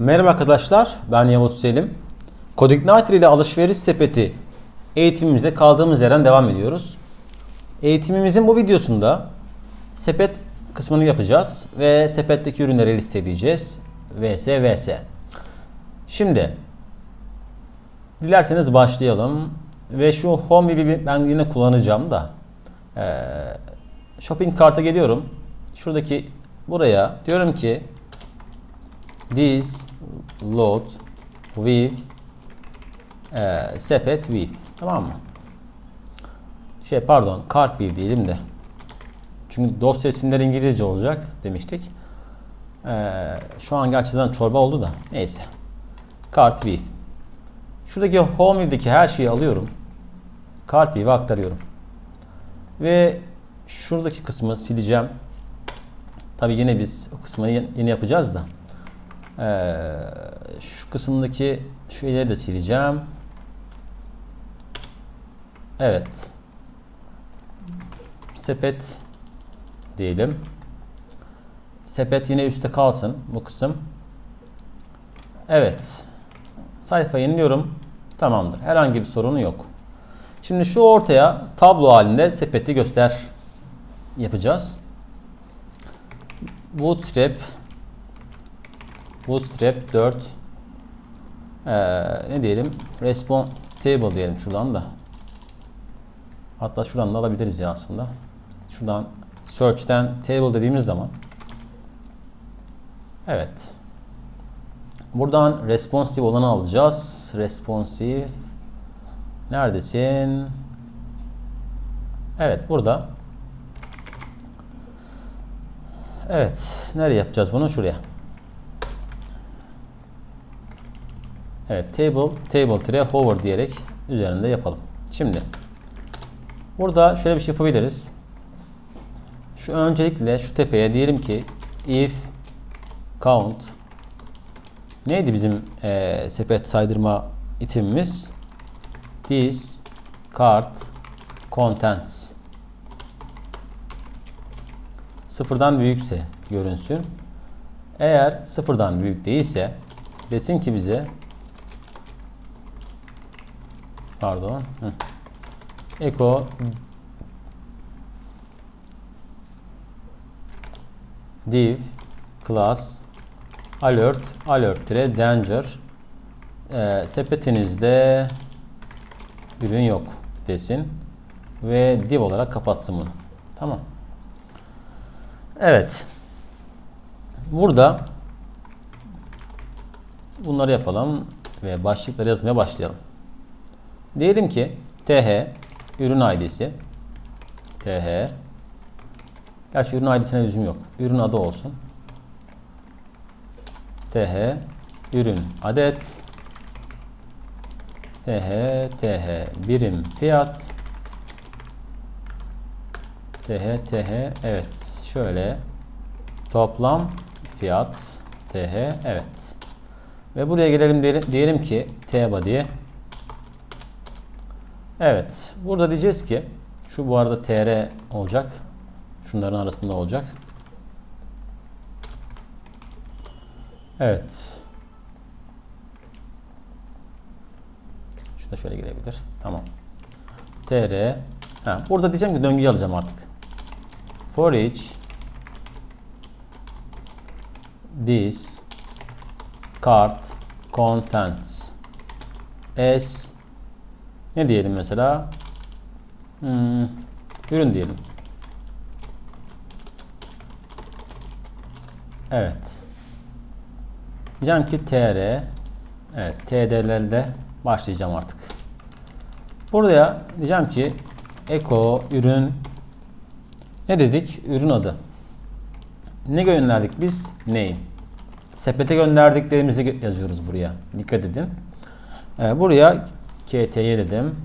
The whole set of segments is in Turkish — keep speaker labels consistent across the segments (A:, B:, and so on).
A: Merhaba arkadaşlar, ben Yavuz Selim. Codigniter ile alışveriş sepeti eğitimimize kaldığımız yerden devam ediyoruz. Eğitimimizin bu videosunda sepet kısmını yapacağız ve sepetteki ürünleri listeleyeceğiz. VS VS. Şimdi dilerseniz başlayalım ve şu home gibi ben yine kullanacağım da ee, shopping karta geliyorum. Şuradaki buraya diyorum ki this load with e, sepet with tamam mı? Şey pardon cart with diyelim de. Çünkü dosya isimleri İngilizce olacak demiştik. E, şu an gerçekten çorba oldu da neyse. Cart with. Şuradaki home view'deki her şeyi alıyorum. Cart view'e aktarıyorum. Ve şuradaki kısmı sileceğim. Tabi yine biz o kısmı yine yapacağız da. Ee, şu kısımdaki şu ileri de sileceğim. Evet. Sepet diyelim. Sepet yine üstte kalsın bu kısım. Evet. Sayfa yeniliyorum. Tamamdır. Herhangi bir sorunu yok. Şimdi şu ortaya tablo halinde sepeti göster yapacağız. Bootstrap Bootstrap 4 ee, ne diyelim? Response Table diyelim şuradan da. Hatta şuradan da alabiliriz ya aslında. Şuradan Search'ten Table dediğimiz zaman. Evet. Buradan responsive olanı alacağız. Responsive. Neredesin? Evet burada. Evet. Nereye yapacağız bunu? Şuraya Evet table table tire hover diyerek üzerinde yapalım. Şimdi burada şöyle bir şey yapabiliriz. Şu öncelikle şu tepeye diyelim ki if count neydi bizim e, sepet saydırma itemimiz? This cart contents sıfırdan büyükse görünsün. Eğer sıfırdan büyük değilse desin ki bize Pardon. Hı. Echo div class alert alert tire danger e, sepetinizde ürün yok desin ve div olarak kapatsın bunu. Tamam. Evet. Burada bunları yapalım ve başlıkları yazmaya başlayalım. Diyelim ki TH ürün ID'si TH Gerçi ürün ID'sine lüzum yok. Ürün adı olsun. TH ürün adet. TH TH birim fiyat. TH TH evet. Şöyle toplam fiyat TH evet. Ve buraya gelelim diyelim, ki T body Evet. Burada diyeceğiz ki şu bu arada TR olacak. Şunların arasında olacak. Evet. Şu şöyle gelebilir. Tamam. TR. Ha, burada diyeceğim ki döngüyü alacağım artık. For each this card contents as ne diyelim mesela? Hmm, ürün diyelim. Evet. Diyeceğim ki tr evet td'lerde başlayacağım artık. Buraya diyeceğim ki eko ürün ne dedik? Ürün adı. Ne gönderdik biz? Name. Sepete gönderdiklerimizi yazıyoruz buraya. Dikkat edin. Ee, buraya KT'ye dedim.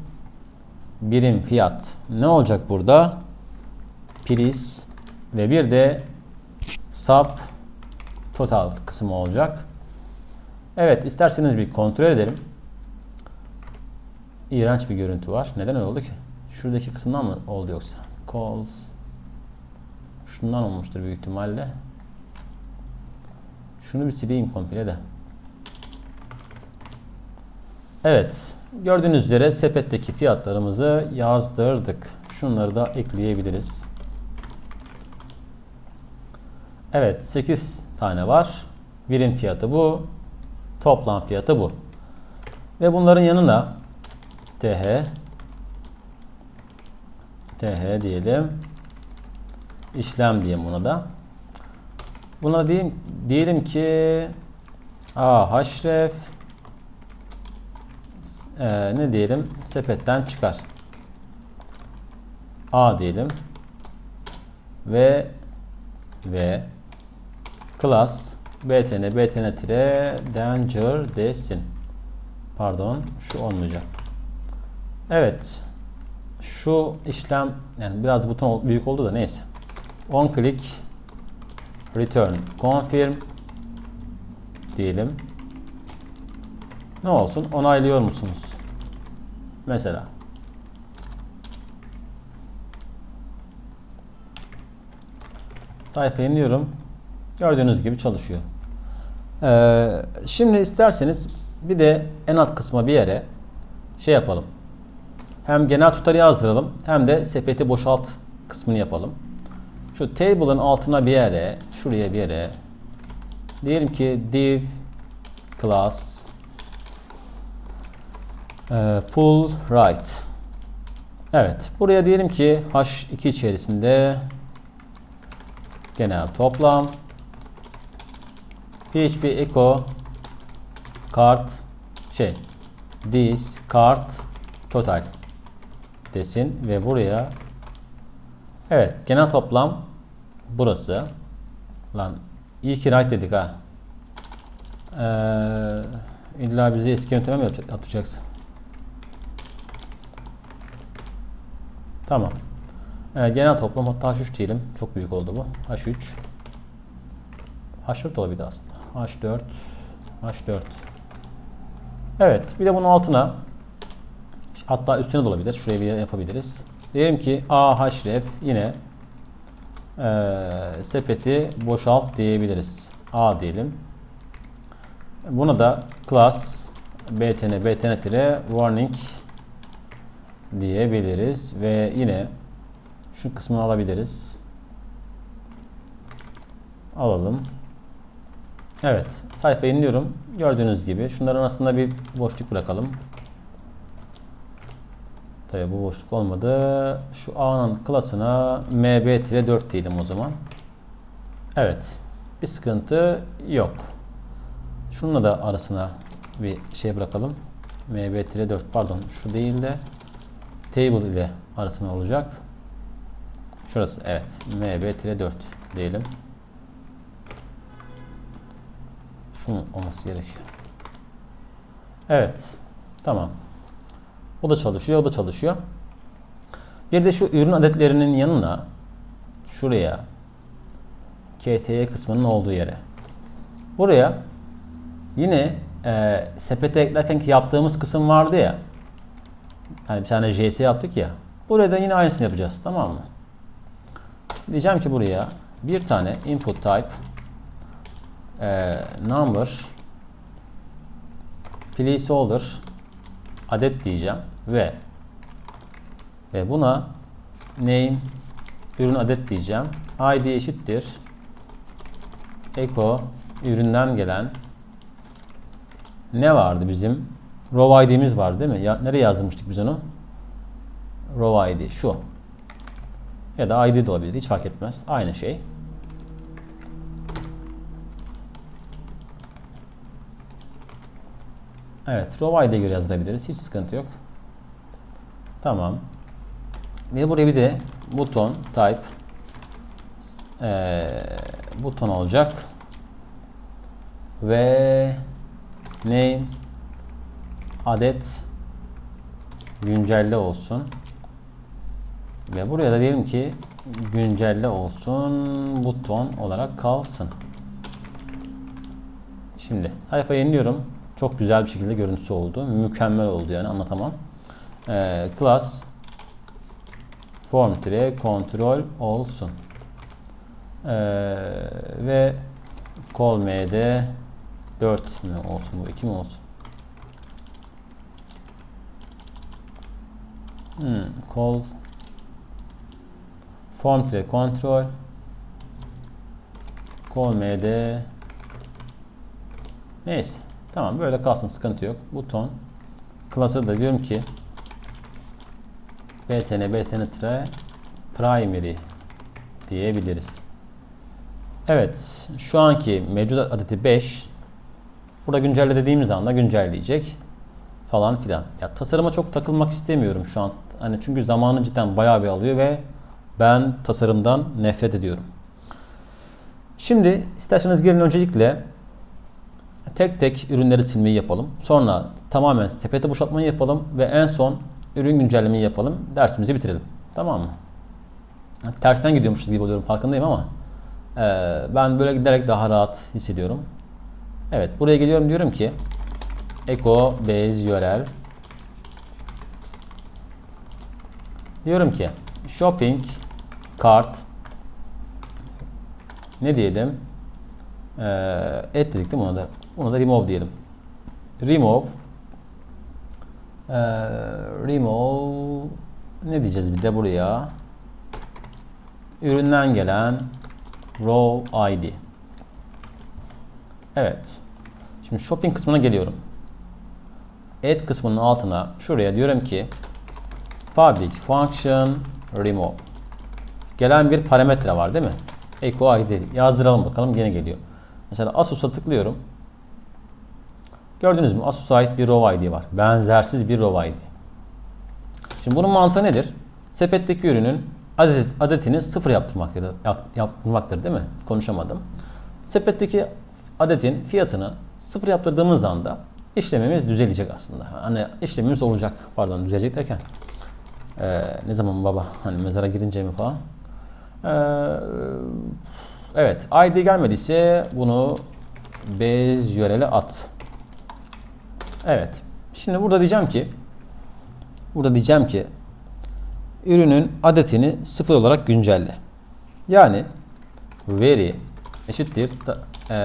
A: Birim fiyat. Ne olacak burada? Price ve bir de sub total kısmı olacak. Evet isterseniz bir kontrol edelim. İğrenç bir görüntü var. Neden öyle oldu ki? Şuradaki kısımdan mı oldu yoksa? Call şundan olmuştur büyük ihtimalle. Şunu bir sileyim komple de. Evet. Gördüğünüz üzere sepetteki fiyatlarımızı yazdırdık. Şunları da ekleyebiliriz. Evet 8 tane var. Birim fiyatı bu. Toplam fiyatı bu. Ve bunların yanına TH TH diyelim. İşlem diyeyim buna da. Buna diyeyim, diyelim ki A haşref e, ne diyelim sepetten çıkar. A diyelim. Ve ve class btn btn tire danger desin. Pardon şu olmayacak. Evet. Şu işlem yani biraz buton büyük oldu da neyse. On click return confirm diyelim. Ne olsun? Onaylıyor musunuz? Mesela. Sayfayı iniyorum. Gördüğünüz gibi çalışıyor. Ee, şimdi isterseniz bir de en alt kısma bir yere şey yapalım. Hem genel tutarı yazdıralım hem de sepeti boşalt kısmını yapalım. Şu table'ın altına bir yere, şuraya bir yere diyelim ki div class pull right. Evet, buraya diyelim ki h2 içerisinde genel toplam php echo kart şey this kart total desin ve buraya evet genel toplam burası. Lan iyi ki right dedik ha. Ee, illa bizi eski yönteme mi yapacak- yapacaksın tamam ee, genel toplam hatta H3 diyelim çok büyük oldu bu H3 H4 olabilir aslında H4 H4 Evet bir de bunun altına hatta üstüne de olabilir. Şuraya bir yapabiliriz. Diyelim ki A href yine eee, sepeti boşalt diyebiliriz. A diyelim. Buna da class btn btn warning diyebiliriz ve yine şu kısmını alabiliriz. Alalım. Evet, sayfayı inliyorum. Gördüğünüz gibi şunların arasında bir boşluk bırakalım. Tabii bu boşluk olmadı. Şu A'nın klasına MB-4 diyelim o zaman. Evet. Bir sıkıntı yok. Şununla da arasına bir şey bırakalım. MB-4 pardon şu değil de table ile arasına olacak. Şurası evet. MB-4 diyelim. Şunun olması gerekiyor. Evet. Tamam. O da çalışıyor, o da çalışıyor. Bir de şu ürün adetlerinin yanına şuraya KTY kısmının olduğu yere. Buraya yine e, sepete eklerken ki yaptığımız kısım vardı ya. Hani bir tane JS yaptık ya. Buraya da yine aynısını yapacağız. Tamam mı? Diyeceğim ki buraya bir tane input type e, number placeholder adet diyeceğim ve ve buna name ürün adet diyeceğim. id eşittir echo üründen gelen ne vardı bizim? Row id'miz var değil mi? Ya, nereye yazdırmıştık biz onu? Row id şu. Ya da id de olabilir. Hiç fark etmez. Aynı şey. Evet, row id'e göre yazdırabiliriz. Hiç sıkıntı yok. Tamam. Ve buraya bir de buton type ee, buton olacak. Ve name adet güncelle olsun. Ve buraya da diyelim ki güncelle olsun buton olarak kalsın. Şimdi sayfayı yeniliyorum. Çok güzel bir şekilde görüntüsü oldu. Mükemmel oldu yani anlatamam. Ee, class form tire kontrol olsun. Ee, ve call m'de 4 mü olsun bu 2 mi olsun? Hmm, call form tire control call md neyse tamam böyle kalsın sıkıntı yok buton class'a da diyorum ki btn btn tire primary diyebiliriz. Evet, şu anki mevcut adeti 5. Burada güncelle dediğimiz anda güncelleyecek falan filan. Ya tasarıma çok takılmak istemiyorum şu an. Hani çünkü zamanı cidden bayağı bir alıyor ve ben tasarımdan nefret ediyorum. Şimdi isterseniz gelin öncelikle tek tek ürünleri silmeyi yapalım. Sonra tamamen sepete boşaltmayı yapalım ve en son ürün güncellemeyi yapalım. Dersimizi bitirelim. Tamam mı? Tersten gidiyormuşuz gibi oluyorum farkındayım ama e, ben böyle giderek daha rahat hissediyorum. Evet buraya geliyorum diyorum ki Eco Base URL diyorum ki Shopping Cart ne diyelim e, et dedik değil mi ona da ona da remove diyelim remove e, remove ne diyeceğiz bir de buraya üründen gelen row ID. Evet. Şimdi shopping kısmına geliyorum. Add kısmının altına şuraya diyorum ki public function remove. Gelen bir parametre var değil mi? Echo ID yazdıralım bakalım gene geliyor. Mesela Asus'a tıklıyorum. Gördünüz mü? Asus'a ait bir row ID var. Benzersiz bir row ID. Şimdi bunun mantığı nedir? Sepetteki ürünün adet, adetini sıfır yaptırmaktır, yaptırmaktır değil mi? Konuşamadım. Sepetteki adetin fiyatını sıfır yaptırdığımız anda işlemimiz düzelecek aslında. Hani işlemimiz olacak. Pardon düzelecek derken. Ee, ne zaman baba? Hani mezara girince mi falan? Ee, evet. ID gelmediyse bunu bez yörele at. Evet. Şimdi burada diyeceğim ki burada diyeceğim ki ürünün adetini sıfır olarak güncelle. Yani veri eşittir e,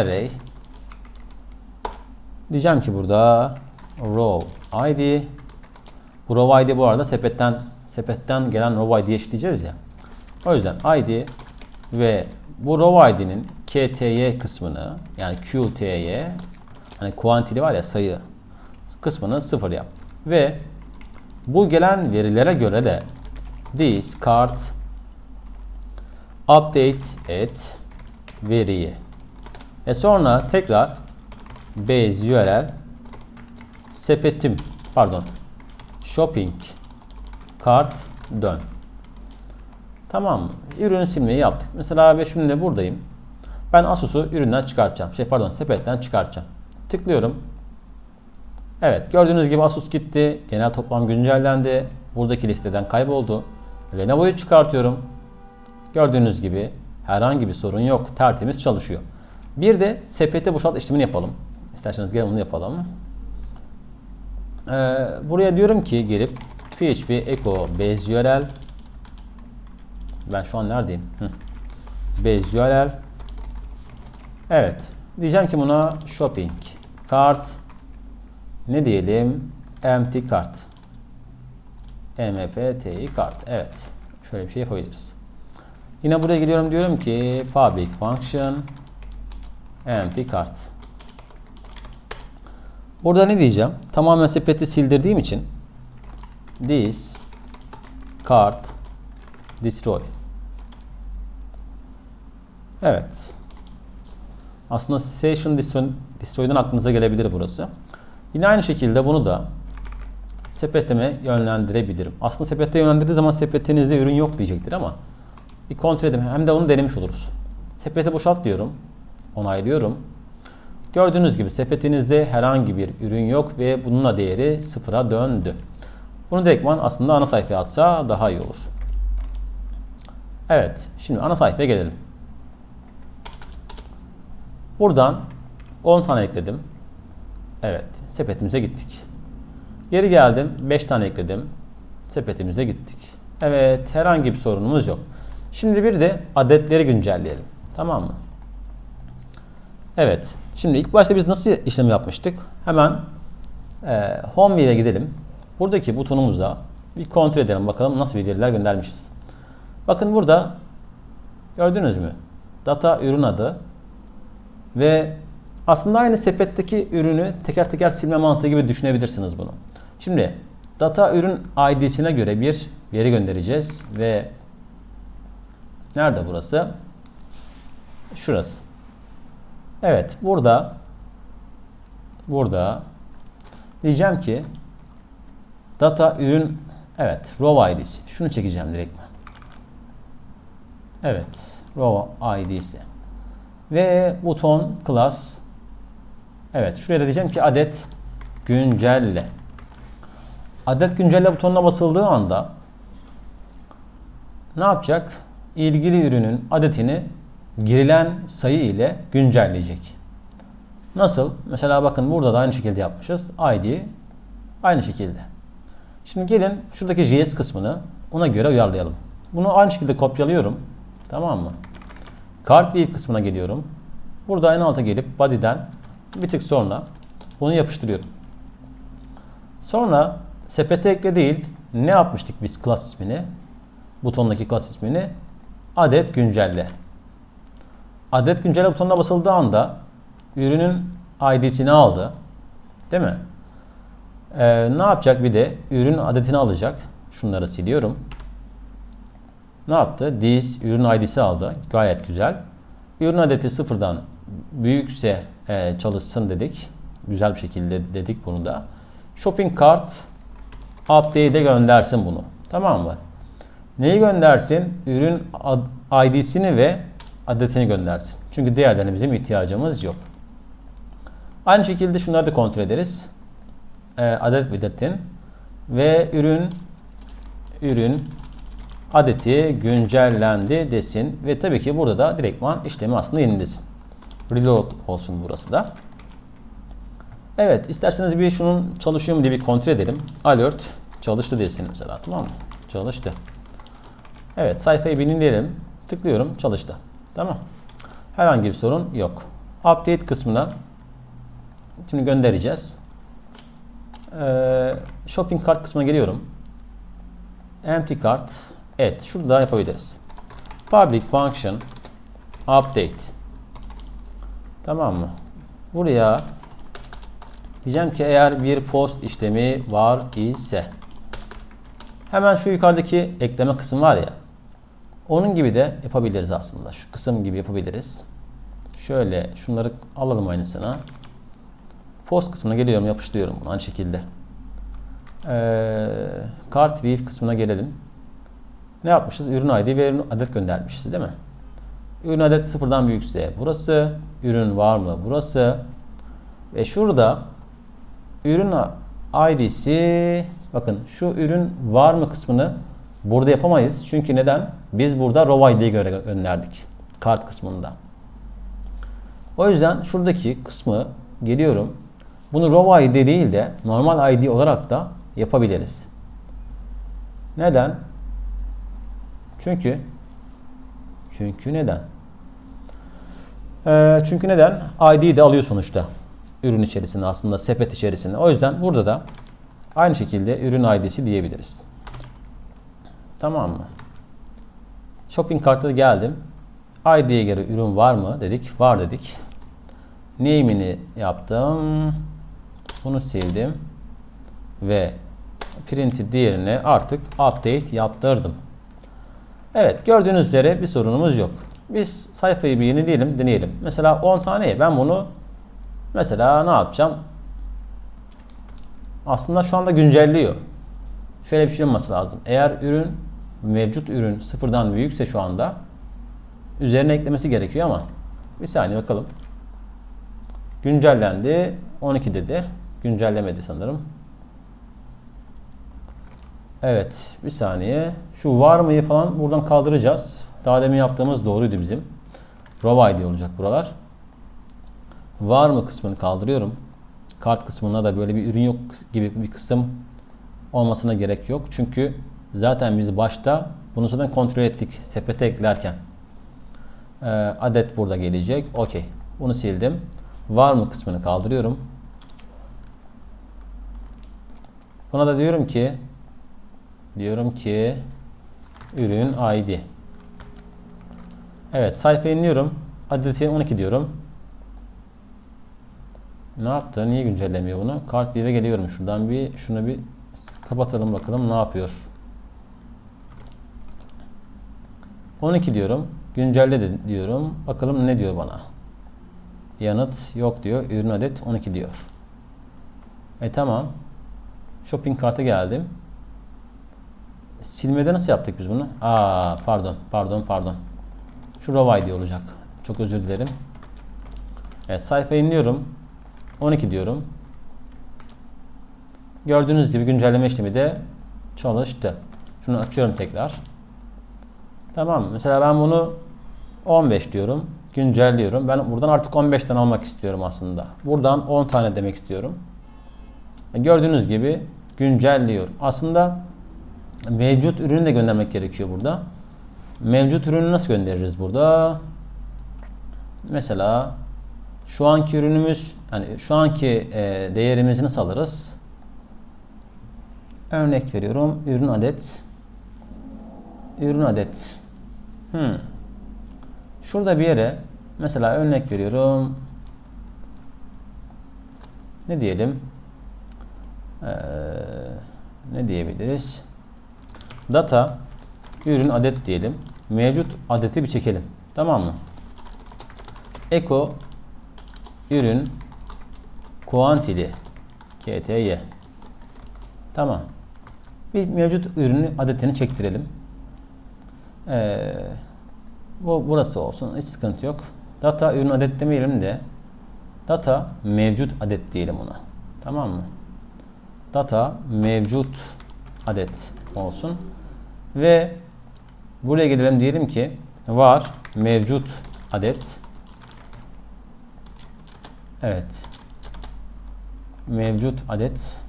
A: array diyeceğim ki burada row id bu row id bu arada sepetten sepetten gelen row id'ye eşitleyeceğiz ya. O yüzden id ve bu row id'nin kty kısmını yani qty hani quantity var ya sayı kısmını sıfır yap. Ve bu gelen verilere göre de this card update et veriyi. E sonra tekrar base URL sepetim pardon shopping cart dön. Tamam mı? Ürün silmeyi yaptık. Mesela ben şimdi buradayım. Ben Asus'u üründen çıkartacağım. Şey pardon sepetten çıkartacağım. Tıklıyorum. Evet gördüğünüz gibi Asus gitti. Genel toplam güncellendi. Buradaki listeden kayboldu. Lenovo'yu çıkartıyorum. Gördüğünüz gibi herhangi bir sorun yok. Tertemiz çalışıyor. Bir de sepete boşalt işlemini yapalım. İsterseniz gelin onu yapalım. Ee, buraya diyorum ki gelip php echo base url ben şu an neredeyim? Hı. Base url Evet. Diyeceğim ki buna shopping cart ne diyelim? Empty kart. MPTI kart. Evet. Şöyle bir şey yapabiliriz. Yine buraya gidiyorum diyorum ki public function empty kart. Burada ne diyeceğim? Tamamen sepeti sildirdiğim için this cart destroy. Evet. Aslında session destroy'dan aklınıza gelebilir burası. Yine aynı şekilde bunu da sepetime yönlendirebilirim. Aslında sepete yönlendirdiği zaman sepetinizde ürün yok diyecektir ama bir kontrol edelim. Hem de onu denemiş oluruz. Sepeti boşalt diyorum. Onaylıyorum. Gördüğünüz gibi sepetinizde herhangi bir ürün yok ve bununla değeri sıfıra döndü. Bunu direktman aslında ana sayfaya atsa daha iyi olur. Evet. Şimdi ana sayfaya gelelim. Buradan 10 tane ekledim. Evet. Sepetimize gittik. Geri geldim. 5 tane ekledim. Sepetimize gittik. Evet. Herhangi bir sorunumuz yok. Şimdi bir de adetleri güncelleyelim. Tamam mı? Evet. Şimdi ilk başta biz nasıl işlem yapmıştık? Hemen e, Home ile gidelim. Buradaki butonumuza Bir kontrol edelim bakalım nasıl bir veriler göndermişiz. Bakın burada gördünüz mü? Data ürün adı ve aslında aynı sepetteki ürünü teker teker silme mantığı gibi düşünebilirsiniz bunu. Şimdi data ürün ID'sine göre bir veri göndereceğiz ve nerede burası? Şurası. Evet burada burada diyeceğim ki data ürün evet row ID'si. Şunu çekeceğim direkt. Evet row ID'si. Ve buton class Evet şuraya da diyeceğim ki adet güncelle. Adet güncelle butonuna basıldığı anda ne yapacak? İlgili ürünün adetini girilen sayı ile güncelleyecek. Nasıl? Mesela bakın burada da aynı şekilde yapmışız. ID aynı şekilde. Şimdi gelin şuradaki JS kısmını ona göre uyarlayalım. Bunu aynı şekilde kopyalıyorum. Tamam mı? Card view kısmına geliyorum. Burada en alta gelip body'den bir tık sonra bunu yapıştırıyorum. Sonra sepete ekle değil ne yapmıştık biz class ismini? Butondaki class ismini adet güncelle. Adet güncelle butonuna basıldığı anda ürünün ID'sini aldı. Değil mi? Ee, ne yapacak bir de ürün adetini alacak. Şunları siliyorum. Ne yaptı? This ürün ID'si aldı. Gayet güzel. Ürün adeti sıfırdan büyükse e, çalışsın dedik. Güzel bir şekilde dedik bunu da. Shopping cart update'e göndersin bunu. Tamam mı? Neyi göndersin? Ürün ID'sini ve adetini göndersin. Çünkü diğerlerine bizim ihtiyacımız yok. Aynı şekilde şunları da kontrol ederiz. E, adet adetin ve ürün ürün adeti güncellendi desin ve tabii ki burada da direktman işlemi aslında yenilesin. Reload olsun burası da. Evet isterseniz bir şunun çalışıyor mu diye bir kontrol edelim. Alert çalıştı desin mesela tamam mı? Çalıştı. Evet sayfayı belirleyelim. Tıklıyorum çalıştı. Tamam. Herhangi bir sorun yok. Update kısmına şimdi göndereceğiz. Ee, shopping cart kısmına geliyorum. Empty cart. Evet şurada yapabiliriz. Public function update. Tamam mı? Buraya diyeceğim ki eğer bir post işlemi var ise hemen şu yukarıdaki ekleme kısmı var ya onun gibi de yapabiliriz aslında. Şu kısım gibi yapabiliriz. Şöyle şunları alalım aynısına. Post kısmına geliyorum yapıştırıyorum bunu aynı şekilde. Ee, kart view kısmına gelelim. Ne yapmışız? Ürün ID ve ürün adet göndermişiz değil mi? Ürün adet sıfırdan büyükse burası. Ürün var mı? Burası. Ve şurada ürün ID'si bakın şu ürün var mı kısmını burada yapamayız. Çünkü neden? Biz burada row ID'ye göre gönderdik. Kart kısmında. O yüzden şuradaki kısmı geliyorum. Bunu row ID değil de normal ID olarak da yapabiliriz. Neden? Çünkü çünkü neden? Ee, çünkü neden? ID'yi de alıyor sonuçta. Ürün içerisinde aslında sepet içerisinde. O yüzden burada da aynı şekilde ürün ID'si diyebiliriz. Tamam mı? Shopping kart'a geldim. ID'ye göre ürün var mı dedik. Var dedik. Name'ini yaptım. Bunu sildim. Ve print'i diğerine artık update yaptırdım. Evet gördüğünüz üzere bir sorunumuz yok. Biz sayfayı bir yenileyelim, deneyelim. Mesela 10 tane ben bunu mesela ne yapacağım? Aslında şu anda güncelliyor. Şöyle bir şey olması lazım. Eğer ürün mevcut ürün sıfırdan büyükse şu anda üzerine eklemesi gerekiyor ama bir saniye bakalım. Güncellendi. 12 dedi. Güncellemedi sanırım. Evet. Bir saniye. Şu var mıyı falan buradan kaldıracağız. Daha demin yaptığımız doğruydu bizim. Row ID olacak buralar. Var mı kısmını kaldırıyorum. Kart kısmında da böyle bir ürün yok gibi bir kısım olmasına gerek yok. Çünkü zaten biz başta bunu zaten kontrol ettik sepete eklerken. Ee, adet burada gelecek. Okey. Bunu sildim. Var mı kısmını kaldırıyorum. Buna da diyorum ki Diyorum ki ürün ID. Evet sayfa inliyorum. Adresi 12 diyorum. Ne yaptı? Niye güncellemiyor bunu? Kart view'e geliyorum. Şuradan bir şunu bir kapatalım bakalım ne yapıyor. 12 diyorum. Güncelle de diyorum. Bakalım ne diyor bana. Yanıt yok diyor. Ürün adet 12 diyor. E tamam. Shopping kart'a geldim. Silmede nasıl yaptık biz bunu? Aa pardon pardon pardon. Şu row ID olacak. Çok özür dilerim. Evet sayfa inliyorum. 12 diyorum. Gördüğünüz gibi güncelleme işlemi de çalıştı. Şunu açıyorum tekrar. Tamam. Mesela ben bunu 15 diyorum. Güncelliyorum. Ben buradan artık 15'ten almak istiyorum aslında. Buradan 10 tane demek istiyorum. E, Gördüğünüz gibi güncelliyor. Aslında mevcut ürünü de göndermek gerekiyor burada. Mevcut ürünü nasıl göndeririz burada? Mesela şu anki ürünümüz yani şu anki e, değerimizi nasıl alırız? Örnek veriyorum. Ürün adet. Ürün adet. Hmm. Şurada bir yere mesela örnek veriyorum. Ne diyelim? Ee, ne diyebiliriz? Data ürün adet diyelim. Mevcut adeti bir çekelim. Tamam mı? Eko ürün kuantili KTY Tamam. Bir mevcut ürünü adetini çektirelim. Ee, bu burası olsun. Hiç sıkıntı yok. Data ürün adet demeyelim de data mevcut adet diyelim ona. Tamam mı? Data mevcut adet olsun. Ve buraya gelelim diyelim ki var mevcut adet Evet. Mevcut adet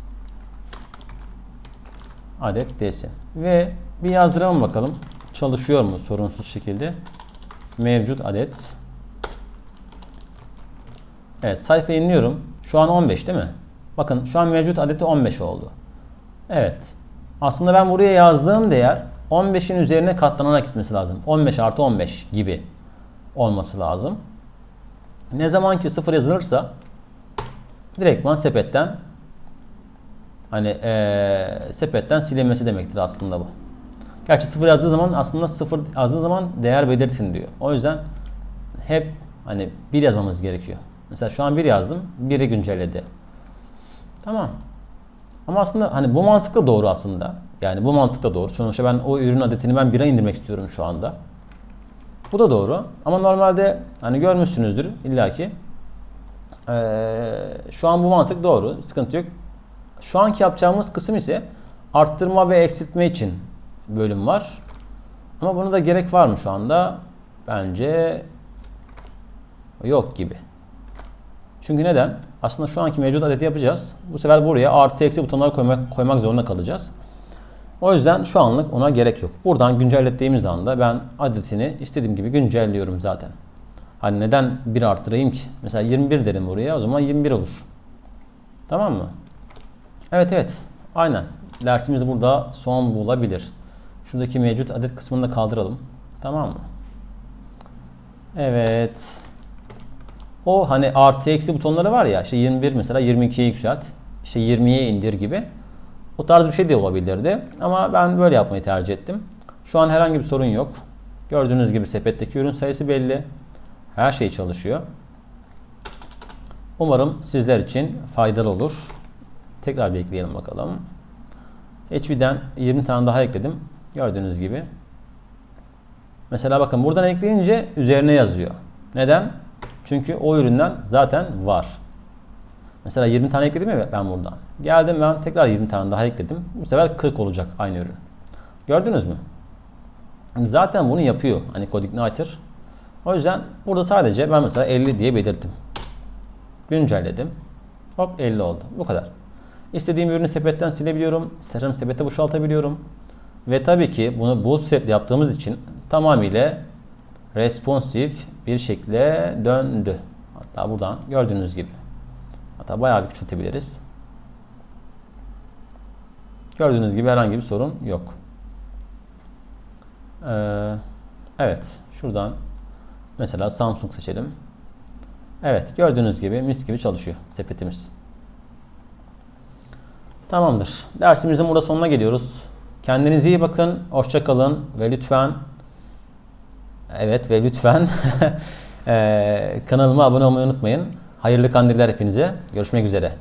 A: adet desin. Ve bir yazdıralım bakalım. Çalışıyor mu sorunsuz şekilde? Mevcut adet. Evet sayfa inliyorum. Şu an 15 değil mi? Bakın şu an mevcut adeti 15 oldu. Evet. Aslında ben buraya yazdığım değer 15'in üzerine katlanarak gitmesi lazım. 15 artı 15 gibi olması lazım. Ne zaman ki 0 yazılırsa direktman sepetten hani ee, sepetten silinmesi demektir aslında bu. Gerçi 0 yazdığı zaman aslında 0 yazdığı zaman değer belirtin diyor. O yüzden hep hani 1 yazmamız gerekiyor. Mesela şu an 1 yazdım. 1'i güncelledi. Tamam. Ama aslında hani bu mantıkla doğru aslında. Yani bu mantıkla doğru. Sonuçta ben o ürün adetini ben 1'e indirmek istiyorum şu anda. Bu da doğru. Ama normalde hani görmüşsünüzdür illaki. Ee, şu an bu mantık doğru. Sıkıntı yok. Şu anki yapacağımız kısım ise arttırma ve eksiltme için bölüm var. Ama buna da gerek var mı şu anda? Bence yok gibi. Çünkü neden? Aslında şu anki mevcut adeti yapacağız. Bu sefer buraya artı eksi butonları koymak, koymak zorunda kalacağız. O yüzden şu anlık ona gerek yok. Buradan güncellettiğimiz anda ben adetini istediğim gibi güncelliyorum zaten. Hani neden 1 artırayım ki? Mesela 21 derim buraya o zaman 21 olur. Tamam mı? Evet evet. Aynen. Dersimiz burada son bulabilir. Şuradaki mevcut adet kısmını da kaldıralım. Tamam mı? Evet. O hani artı eksi butonları var ya işte 21 mesela 22'ye yükselt. işte 20'ye indir gibi. O tarz bir şey de olabilirdi. Ama ben böyle yapmayı tercih ettim. Şu an herhangi bir sorun yok. Gördüğünüz gibi sepetteki ürün sayısı belli. Her şey çalışıyor. Umarım sizler için faydalı olur. Tekrar bir ekleyelim bakalım. HV'den 20 tane daha ekledim. Gördüğünüz gibi. Mesela bakın buradan ekleyince üzerine yazıyor. Neden? Çünkü o üründen zaten var. Mesela 20 tane ekledim ya ben buradan. Geldim ben tekrar 20 tane daha ekledim. Bu sefer 40 olacak aynı ürün. Gördünüz mü? Zaten bunu yapıyor. Hani CodeIgniter. O yüzden burada sadece ben mesela 50 diye belirttim. Güncelledim. Hop 50 oldu. Bu kadar. İstediğim ürünü sepetten silebiliyorum. İstersem sepete boşaltabiliyorum. Ve tabii ki bunu bootstrap yaptığımız için tamamıyla responsif bir şekilde döndü. Hatta buradan gördüğünüz gibi. Hatta bayağı bir küçültebiliriz. Gördüğünüz gibi herhangi bir sorun yok. Ee, evet. Şuradan mesela Samsung seçelim. Evet. Gördüğünüz gibi mis gibi çalışıyor sepetimiz. Tamamdır. Dersimizin burada sonuna geliyoruz. Kendinize iyi bakın. Hoşça kalın ve lütfen Evet ve lütfen kanalıma abone olmayı unutmayın. Hayırlı kandiller hepinize. Görüşmek üzere.